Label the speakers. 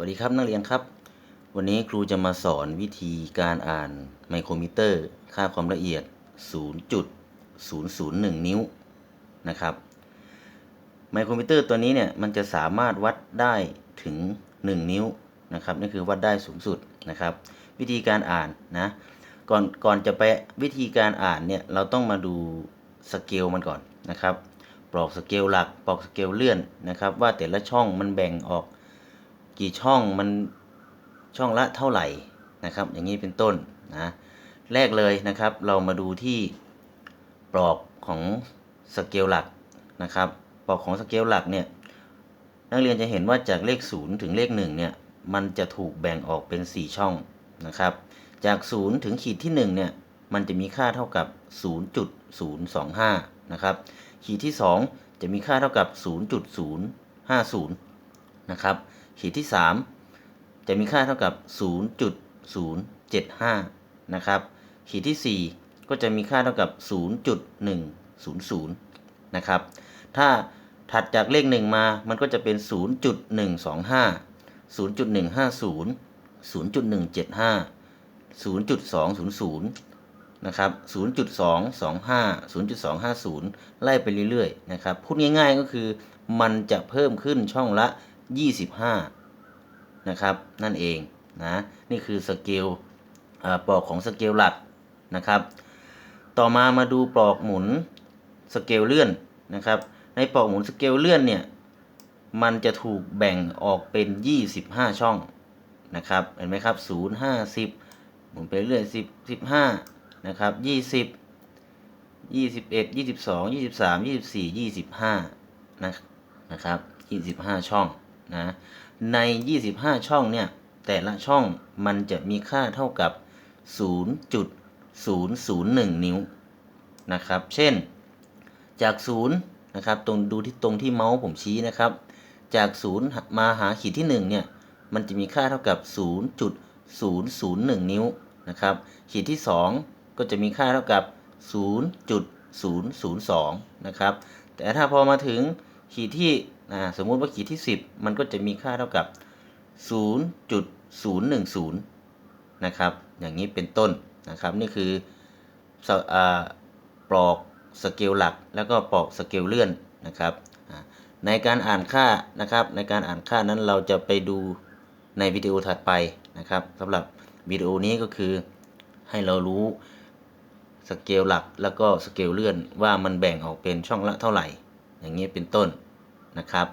Speaker 1: วัสดีครับนักเรียนครับ วันนี้ครูจะมาสอนวิธีการอ่านไมโครมิเตอร์ ค่าความละเอียด 0.001 นิ้วนะครับไมโครมิเตอร์ตัวนี้เนี่ยมันจะสามารถวัดได้ถึง 1 นิ้วนะครับนี่คือวัดได้สูงสุดนะครับ วิธีการอ่านนะก่อนก่อนจะไปวิธีการอ่านเนี่ยเราต้องมาดูสเกลมันก่อนนะครับปลอกสเกลหลักปลอกสเกลเลื่อนนะครับว่าแต่ละช่องมันแบ่งออก กี่ช่องมันช่องละเท่าไหร่นะครับ อย่างนี้เป็นต้นนะแรกเลยนะครับ เรามาดูที่ปลอกของสเกลหลักนะครับปลอกของสเกลหลักเนี่ยนักเรียนจะเห็นว่าจากเลข 0 ถึงเลข1เนี่ยมันจะถูกแบ่งออกเป็น 4 ช่องนะครับ จาก 0 ถึงขีดที่1เนี่ยมันจะมีค่าเท่ากับ 0.025 นะครับ ขีดที่ 2 จะมีค่าเท่ากับ 0.050 นะครับ ขีดที่ 3 จะมีค่าเท่ากับ 0.075 นะครับ ขีดที่ 4 ก็จะมีค่าเท่ากับ 0.100 นะครับ ถ้าถัดจากเลข 1 มา มันก็จะเป็น 0.125 0.150 0.175 0.200 นะครับ 0.225 0.250 ไล่ไปเรื่อยๆ นะครับ พูดง่ายๆ ก็คือมันจะเพิ่มขึ้นช่องละ 25 นะครับ นั่นเองนะ นี่คือสเกลอ่าปลอกของสเกลหลักนะครับ ต่อมามาดูปลอกหมุนสเกลเลื่อนนะครับ ในปลอกหมุนสเกลเลื่อนเนี่ย มันจะถูกแบ่งออกเป็น 25 ช่องนะครับ เห็นไหมครับ 0 50 หมุนไปเรื่อย10 15 นะครับ 20 21 22 23 24 25นะนะครับ 25 ช่อง นะใน 25 ช่องเนี่ย แต่ละช่องมันจะมีค่าเท่ากับ 0.001 นิ้วนะครับ เช่น จาก 0 นะครับ ตรงดูที่ตรงที่เมาส์ผมชี้นะครับ จาก 0 มาหาขีดที่ 1 เนี่ย มันจะมีค่าเท่ากับ 0.001 นิ้วนะครับ ขีดที่ 2 ก็จะมีค่าเท่ากับ 0.002 นะครับ แต่ถ้าพอมาถึงขีดที่ อ่าสมมุติว่าขีดที่ 10 มันก็จะมีค่าเท่ากับ 0.010 นะครับ อย่างนี้เป็นต้นนะครับ นี่คืออปลอกสเกลหลัก แล้วก็ปลอกสเกลเลื่อนนะครับ ในการอ่านค่านะครับ ในการอ่านค่านั้นเราจะไปดูในวิดีโอถัดไปนะครับสำหรับวิดีโอนี้ก็คือให้เรารู้สเกลหลักแล้วก็สเกลเลื่อนว่ามันแบ่งออกเป็นช่องละเท่าไหร่ อย่างนี้เป็นต้น นะครับ